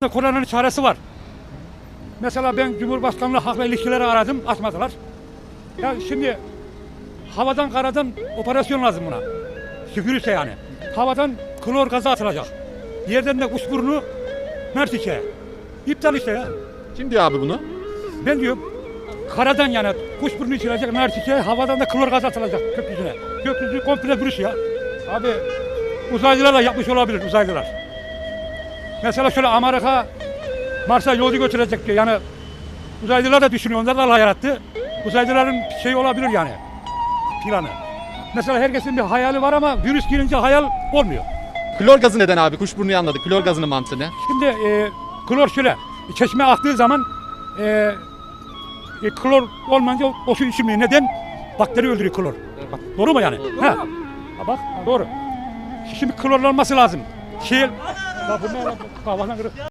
Koronanın çaresi var. Mesela ben Cumhurbaşkanlığı halkla ilişkileri aradım, açmadılar. Ya şimdi havadan karadan operasyon lazım buna. Sükürüse yani. Havadan klor gazı atılacak. Yerden de kuşburnu Mertike. İptal işte ya. Kim diyor abi bunu? Ben diyorum karadan yani kuşburnu içilecek Mertike, havadan da klor gazı atılacak gökyüzüne. Gökyüzü komple virüs ya. Abi uzaylılarla yapmış olabilir uzaylılar. Mesela şöyle Amerika Mars'a yolcu götürecek diyor. Yani uzaylılar da düşünüyor. Onlar da Allah yarattı. Uzaylıların şeyi olabilir yani. Planı. Mesela herkesin bir hayali var ama virüs girince hayal olmuyor. Klor gazı neden abi? Kuşburnuyu anladık. Klor gazının mantığı ne? Şimdi e, klor şöyle. Çeşme aktığı zaman e, e, klor olmayınca o su içilmiyor. Neden? Bakteri öldürüyor klor. Bak, doğru mu yani? Ha. ha bak doğru. Şimdi klorlanması lazım. Şey, 나 분명히 가봐라 그래.